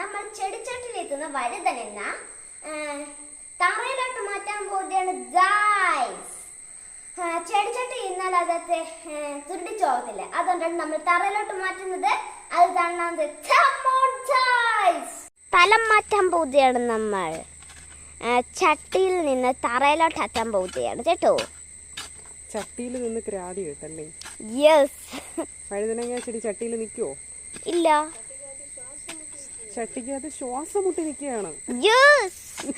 നമ്മൾ ചെടിച്ചട്ടിലെത്തുന്ന വഴുതനങ്ങ എന്ന തറയിലോട്ട് മാറ്റാൻ പോവുകയാണ് ഗായ്സ് ചെടിച്ചട്ടി ഇന്നാൽ അകത്തെ തുരുടിച്ചു പോകത്തില്ല. അതുകൊണ്ടാണ് നമ്മൾ തറയിലോട്ട് മാറ്റുന്നത്. അത് കാണാൻ സ്ഥലം മാറ്റാൻ പോവുകയാണ് നമ്മൾ. ചട്ടിയിൽ നിന്ന് തറയിലോട്ട് ആക്കാൻ പോവുകയാണ് കേട്ടോ. ചട്ടിയിൽ നിന്ന് ക്രാതി കേട്ടല്ലേ? യെസ് വഴുതനങ്ങ ചെടി ചട്ടിയിൽ നിൽക്കുവോ? ഇല്ല. ചട്ടിക്കകത്ത് ശ്വാസം മുട്ടിരിക്കുകയാണ് യെസ്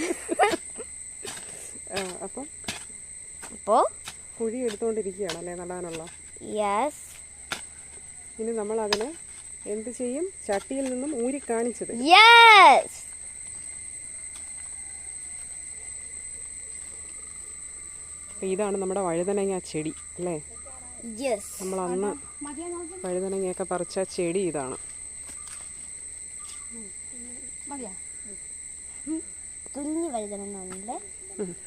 അപ്പം അപ്പോ? കുഴി എടുത്തുകൊണ്ടിരിക്കുകയാണ് അല്ലേ നടാനുള്ള? യെസ് ഇനി നമ്മൾ അതിന് എന്ത് ചെയ്യും? ചട്ടിയിൽ നിന്നും ഊരി കാണിച്ചത്. യെസ് ഇതാണ് നമ്മുടെ വഴുതനങ്ങ ചെടി അല്ലേ? യെസ് നമ്മൾ അന്ന് വഴുതനങ്ങയൊക്കെ പറിച്ച ചെടി ഇതാണ്. കുഞ്ഞു വഴുതനുണ്ട്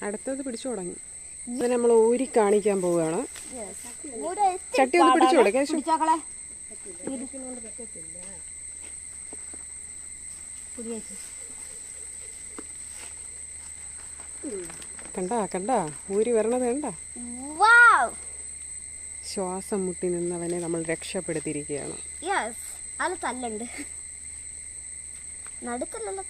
അടുത്തത് പിടിച്ചു തുടങ്ങി. ഇത് നമ്മൾ ഊരി കാണിക്കാൻ പോവുകയാണ്. ചട്ടി ഒന്ന് പിടിച്ചു കൊടുക്കാം. കണ്ടാ കണ്ടാ? ഊരി വരണത് കണ്ടാ? വാവ് ശ്വാസം മുട്ടി നിന്നവനെ നമ്മൾ രക്ഷപ്പെടുത്തിയിരിക്കുകയാണ്. തല്ലുണ്ട്. നടുക്കല്ലല്ലോ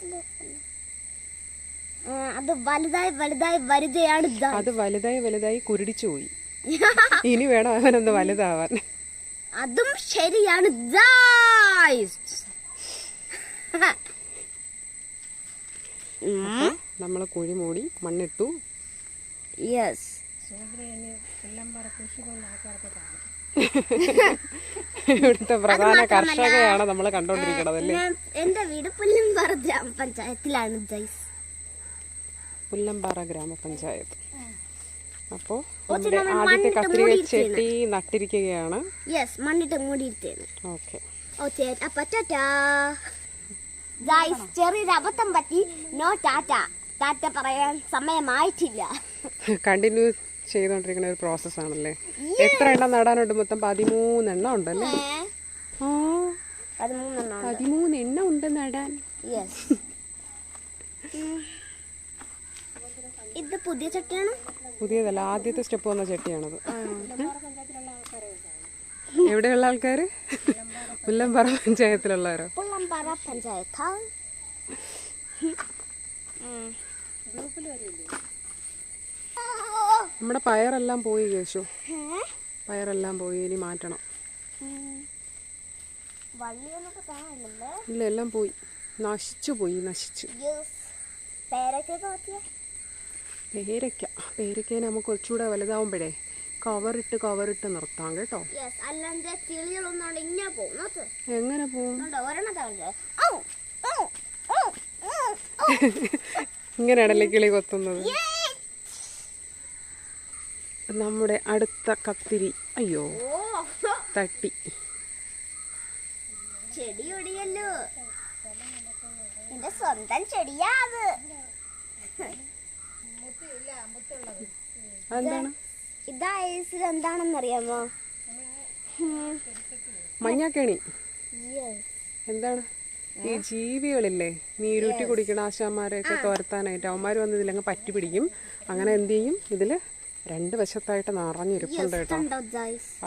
അത് വലുതായി വലുതായി വലുതയാണ് ദാ. അത് വലുതായി വലുതായി കുരുടിച്ചു പോയി. ഇനി വേണം അവനൊന്ന് വലുതാവാൻ. അതും ശരിയാണ്. നമ്മൾ കുഴി മൂടി മണ്ണിട്ടു. യെസ് ഇവിടുത്തെ പ്രധാന കർഷകയാണ് നമ്മൾ കണ്ടോണ്ടിരിക്കണത് അല്ലേ? എന്റെ വീട് പുല്ലമ്പാറ ഗ്രാമപഞ്ചായത്തിലാണ് ജയ്സ് പുല്ലമ്പാറ ഗ്രാമപഞ്ചായത്ത്. അപ്പോ ആദ്യത്തെ മൂടിയിരിക്കുകയാണ്. ചെട്ടി നട്ടിരിക്കുകയാണ്. യെസ് മണ്ണിട്ട് മൂടിയിരുത്തേന് ഓക്കെ. ഓക്കെ അപ്പൊ ടാറ്റാ ഗൈസ് ചെറിയൊരു അബദ്ധം പറ്റി. നോ ടാറ്റ ടാറ്റ പറയാൻ സമയമായിട്ടില്ല. കണ്ടിന്യൂ ചെയ്തോണ്ടിരിക്കുന്ന ഒരു പ്രോസസ് ആണല്ലേ? എത്ര എണ്ണം നടാനുണ്ട് മൊത്തം? പതിമൂന്നെണ്ണം ഉണ്ടല്ലേ? ആ. പതിമൂന്നെണ്ണം പതിമൂന്ന് എണ്ണം ഉണ്ട് നടാൻ. യെസ് ഇത് പുതിയ ചട്ടിയാണ്? പുതിയതല്ല ആദ്യത്തെ സ്റ്റെപ്പ് വന്ന ചട്ടിയാണത്. എവിടെയുള്ള ആൾക്കാർ പുല്ലമ്പാറ പഞ്ചായത്തിലുള്ളവരോ? പുല്ലമ്പാറ പഞ്ചായത്ത്. നമ്മുടെ പയറെല്ലാം പോയി കേശു. പയറെല്ലാം പോയി ഇനി മാറ്റണം. ഇല്ല എല്ലാം പോയി. നശിച്ചു പോയി നശിച്ചു. പേരയ്ക്ക. പേരയ്ക്കേനെ നമുക്ക് കുറച്ചുകൂടെ വലുതാവുമ്പോഴേ കവറിട്ട് കവറിട്ട് നിർത്താം കേട്ടോ. എങ്ങനെ പോവും ഇങ്ങനെയാണല്ലേ കിളി കൊത്തുന്നത്? നമ്മുടെ അടുത്ത കത്തിരി. അയ്യോ. തട്ടി. ചെടി ഒടിയല്ലോ. എന്റെ സ്വന്തം ചെടിയാ അത്. അതെന്താണ്? ഇതാ ഐസിൽ എന്താണെന്ന് അറിയാമോ മഞ്ഞാക്കേണി എന്താണ്? ഈ ജീവികളില്ലേ നീരൂറ്റി കുടിക്കണ ആശാന്മാരെയൊക്കെ തോരത്താനായിട്ട് അവന്മാർ വന്ന് ഇതിലങ്ങ് പറ്റി പിടിക്കും അങ്ങനെ എന്ത് ചെയ്യും? ഇതിൽ രണ്ട് വശത്തായിട്ട് നിറഞ്ഞിരിപ്പുണ്ട് കേട്ടോ.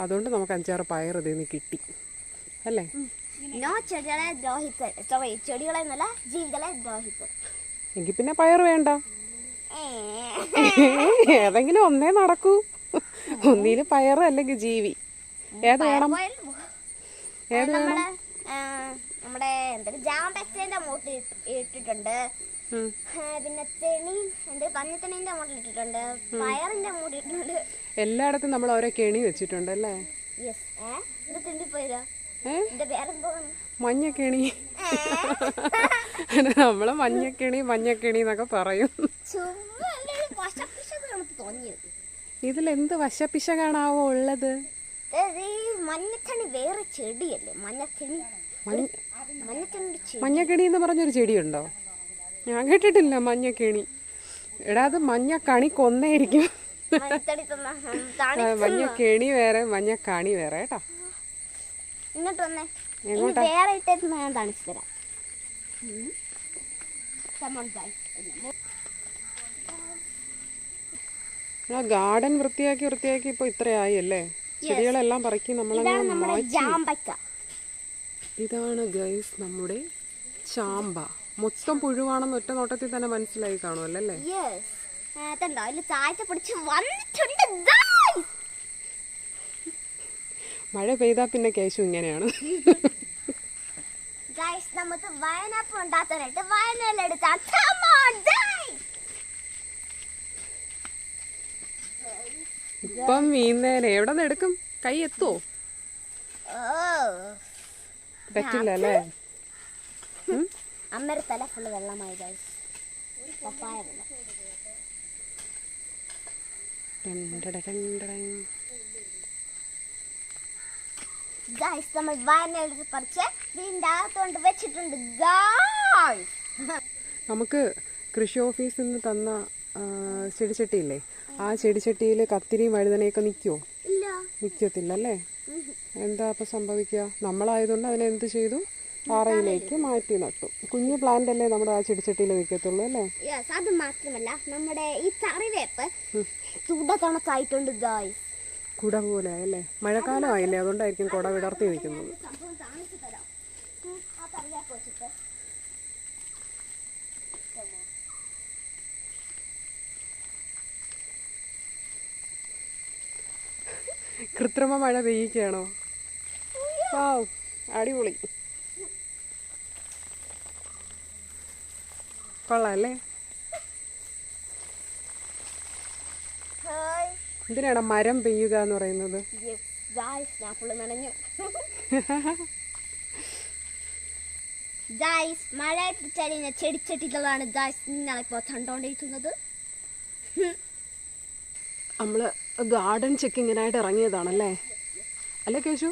അതുകൊണ്ട് നമുക്ക് അഞ്ചാറ് പയർ ഇതിൽ നിന്ന് കിട്ടി. അല്ലേ? ചെടികളെ ദ്രോഹിക്കൽ സോറി ചെടികളെ എന്നല്ല ജീവികളെ ദ്രോഹിക്കൽ എങ്കിൽ പിന്നെ പയർ വേണ്ട. ഏതെങ്കിലും ഒന്നേ നടക്കൂ. ഒന്നിന് പയർ അല്ലെങ്കിൽ ജീവി. ഏത് വേണം? ഏത് വേണം? നമ്മുടെ എന്തൊരു ജാമ്പക്സിന്റെ മൂട്ടിൽ ഇട്ടിട്ടുണ്ട്. പിന്നെ തെണി എന്ത് പഞ്ഞത്തെണീന്റെ മോഡൽ ഇട്ടിട്ടുണ്ട്. പയറിന്റെ മോഡൽ ഇട്ടിട്ടുണ്ട്. എല്ലായിടത്തും നമ്മൾ ഓരോ കെണി വെച്ചിട്ടുണ്ട് അല്ലേ? യെസ് ഇത് തിണ്ടിപ്പോയില്ല മഞ്ഞക്കെണി നമ്മൾ മഞ്ഞക്കെണി മഞ്ഞക്കെണി എന്നൊക്കെ പറയും. ചുമ്മാ വശപ്പിശകാണാവോ ഉള്ളത്? മഞ്ഞത്തണി വേറെ ചെടിയല്ലേ? മഞ്ഞക്കെണി മഞ്ഞക്കെണി എന്ന് പറഞ്ഞൊരു ചെടിയുണ്ടോ? ഞാൻ കേട്ടിട്ടില്ല മഞ്ഞ കെണി എടാ അത് മഞ്ഞ കണി കൊന്നേയിരിക്കും മഞ്ഞ കെണി വേറെ മഞ്ഞ കണി വേറെ കേട്ടോ ഗാർഡൻ വൃത്തിയാക്കി വൃത്തിയാക്കി ഇപ്പൊ ഇത്രയായി അല്ലേ? ചെടികളെല്ലാം പറക്കി ഇതാണ് നമ്മളങ്ങ് നമ്മുടെ മാറ്റി. ഇതാണ് ഗൈസ് നമ്മുടെ ചാമ്പ. മൊത്തം പുഴുവാണെന്ന് ഒറ്റ നോട്ടത്തിൽ തന്നെ മനസ്സിലായി കാണുമല്ലോ അല്ലേ യെസ് അതുണ്ടോ അതിൽ താഴ്ച പിടിച്ച് വന്നിട്ടുണ്ട്. guys. മഴ പെയ്താ പിന്നെ കേശു ഇങ്ങനെയാണ്. നമുക്ക് വയനാപ്പ് ഉണ്ടാക്കാനായിട്ട് വയനലെടുത്താൽ. ഇപ്പം മീന്നേനെ എവിടെ നിന്ന് എടുക്കും? കൈ എത്തുവോ Oh. പറ്റില്ല അല്ലേ? അമ്മയുടെ തല ഫുള്ള് വെള്ളമായി ഗൈസ് പപ്പായ വെള്ളം. ഗൈസ് നമ്മൾ വയനാട് പറിച്ച് വീടിന്റെ അകത്തോണ്ട് വെച്ചിട്ടുണ്ട് ഗായ്സ് നമുക്ക് കൃഷി ഓഫീസിൽ നിന്ന് തന്ന ചെടിച്ചട്ടിയില്ലേ? ആ ചെടിച്ചട്ടിയിൽ കത്തിരിയും വഴുതനയൊക്കെ നിൽക്കുമോ നിൽക്കത്തില്ല അല്ലേ? എന്താ അപ്പം സംഭവിക്കുക? നമ്മളായതുകൊണ്ട് അതിനെന്ത് ചെയ്തു? പാറയിലേക്ക് മാറ്റി നട്ടു. കുഞ്ഞു പ്ലാന്റ് അല്ലേ നമ്മുടെ ആ ചെടിച്ചട്ടിയിൽ നിൽക്കത്തുള്ളൂ അല്ലേ? യെസ് അത് മാത്രമല്ല നമ്മുടെ ഈ കറിവേപ്പ് ചൂട കണക്കായിട്ടുണ്ട് ഗൈസ് കുട പോലെ അല്ലേ മഴക്കാലമായില്ലേ അതുകൊണ്ടായിരിക്കും കുട വിടർത്തി നിൽക്കുന്നത് വെച്ചിട്ട്. കൃത്രിമ മഴ പെയ്യിക്കുകയാണോ അടിപൊളി. കൊള്ളാം അല്ലേ? എന്തിനാണ് മരം പെയ്യുക എന്ന് പറയുന്നത്? മഴ ചെടിച്ചട്ടികളാണ് നിങ്ങളിപ്പോൾ കണ്ടോണ്ടിരിക്കുന്നത്. നമ്മൾ ഗാർഡൻ ചെക്കിങ്ങിനായിട്ട് ഇറങ്ങിയതാണല്ലേ? അല്ലേ കേശു?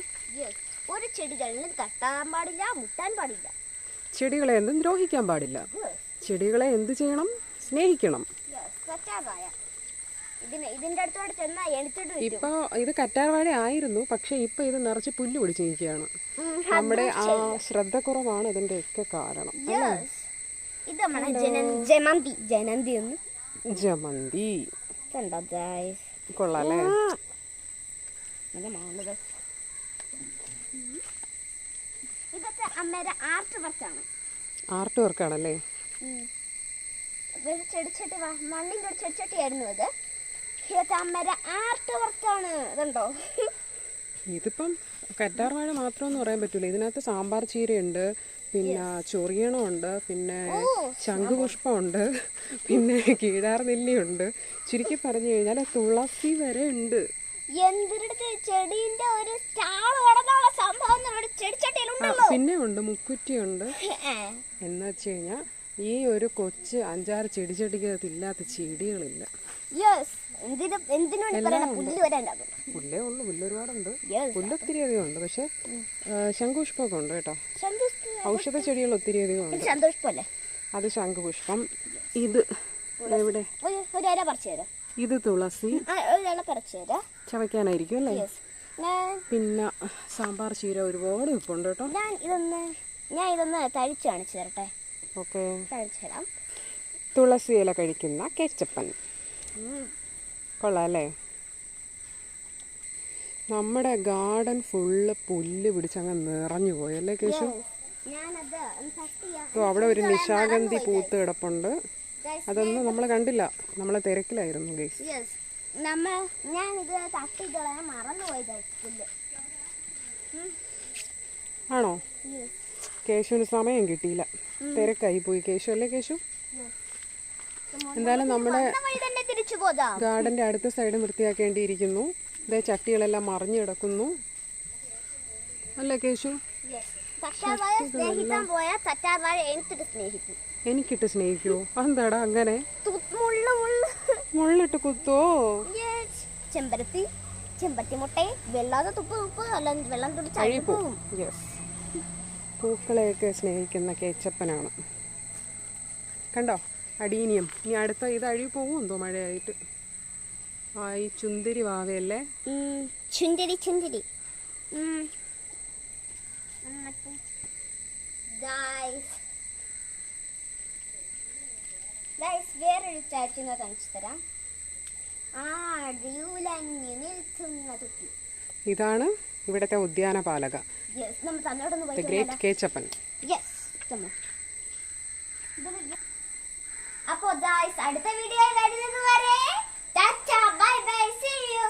ഒരു ചെടികളിലും തട്ടാൻ പാടില്ല മുട്ടാൻ പാടില്ല. ചെടികളെ ഒന്നും ദ്രോഹിക്കാൻ പാടില്ല. ചെടികളെ എന്ത് ചെയ്യണം? സ്നേഹിക്കണം. ഇപ്പൊ ഇത് കറ്റാർവാഴ ആയിരുന്നു പക്ഷെ ഇപ്പൊ ഇത് നിറച്ച് പുല്ല് പിടിച്ചിരിക്കുകയാണ്. നമ്മുടെ ആ ശ്രദ്ധ കുറവാണ് ഇതിന്റെ ഒക്കെ കാരണം ജമന്തി. ജമന്തി. കൊള്ളാല്ലേ. ഇതൊക്കെ അമ്മയുടെ ആർട്ട് വർക്കാണ് ആർട്ട് വർക്കാണല്ലേ ഒരു ചെടിച്ചട്ടി മണ്ണിന്റെ ഒരു ചെടിച്ചട്ടിയായിരുന്നു ഇത്. ഇതൊക്കെ ആർട്ട് വർക്കാണ് ഇതുണ്ടോ? ഇതിപ്പം കറ്റാർവാഴ മാത്രമെന്ന് പറയാൻ പറ്റൂല. ഇതിനകത്ത് സാമ്പാർ ചീരയുണ്ട് പിന്നെ ചൊറിയണമുണ്ട് പിന്നെ ശംഖുപുഷ്പമുണ്ട് പിന്നെ കീഴാർ നെല്ലിയുണ്ട്. ചുരുക്കി പറഞ്ഞു കഴിഞ്ഞാൽ തുളസി വരെ ഉണ്ട്. ചെടിന്റെ ഒരു സ്റ്റാൾ സംഭവം പിന്നെ ഉണ്ട് മുക്കുറ്റിയുണ്ട് ഉണ്ട്. എന്ന് വെച്ച് കഴിഞ്ഞാൽ ഈ ഒരു കൊച്ച് അഞ്ചാറ് ചെടി ചെടിച്ചെടിക്കകത്ത് ഇല്ലാത്ത ചെടികളില്ല. പുല്ല് ഉള്ളു. പുല്ല് ഒരുപാടുണ്ട്. പുല്ല് ഒത്തിരി അധികം ഉണ്ട്. പക്ഷെ ശംഖുപുഷ്പമൊക്കെ ഉണ്ട് കേട്ടോ. ഔഷധ ചെടികൾ ഒത്തിരി അധികം ഉണ്ട്. അത് ശംഖുപുഷ്പം. ഇത് എവിടെ? ഇത് തുളസി. ചവയ്ക്കാനായിരിക്കും അല്ലേ? പിന്നെ സാമ്പാർ ചീര ഒരുപാട് ഉപ്പുണ്ട് കേട്ടോ. ഞാൻ ഇതൊന്ന് ഞാൻ ഇതൊന്ന് തഴിച്ചു കാണിച്ചു തരട്ടെ. ഓക്കെ. തഴിച്ചു തരാം തുളസി ഇല കഴിക്കുന്ന കെച്ചപ്പൻ. കൊള്ളാം അല്ലേ നമ്മുടെ ഗാർഡൻ ഫുള്ള് പുല്ല് പിടിച്ചങ്ങ് നിറഞ്ഞു പോയി അല്ലേ കേശു? ഓ അവിടെ ഒരു നിശാഗന്ധി പൂത്ത് കിടപ്പുണ്ട്. അതൊന്നും നമ്മൾ കണ്ടില്ല. നമ്മളെ തിരക്കിലായിരുന്നു ഗൈസ് ആണോ? കേശുവിന് സമയം കിട്ടിയില്ല. തിരക്കായി പോയി. കേശു അല്ലേ കേശു? എന്തായാലും നമ്മുടെ ഗാർഡന്റെ അടുത്ത സൈഡ് വൃത്തിയാക്കേണ്ടിയിരിക്കുന്നു. ഇതേ ചട്ടികളെല്ലാം മറിഞ്ഞു കിടക്കുന്നു. അല്ലേ കേശു? എനിക്കിട്ട് സ്നേഹിക്കും. അതെന്താടാ അങ്ങനെ? മുള്ളിട്ട് കുത്തോ? ചെമ്പരത്തി ചെമ്പരത്തി മുട്ടയെ വെള്ളാതെ തുപ്പ് തുപ്പ്. അല്ല വെള്ളം തുടിച്ച് യെസ് പൂക്കളെയൊക്കെ സ്നേഹിക്കുന്ന കേച്ചപ്പനാണ്. കണ്ടോ? അടീനിയം. ഇനി അടുത്ത ഇത് അഴി പോകുമെന്തോ മഴയായിട്ട്. ആ ഈ ചുന്തിരി വാവയല്ലേ? ചുന്തിരി ചുന്തിരി. വേറൊരു ചാറ്റിനെ കാണിച്ചു തരാം. ആ നിൽക്കുന്ന ഇതാണ് ഇവിടുത്തെ ഉദ്യാന പാലക. ദ ഗ്രേറ്റ് കേച്ചപ്പൻ അപ്പോൾ അടുത്ത വീഡിയോ വരുന്നത് വരെ ബൈ ബൈ സീ യു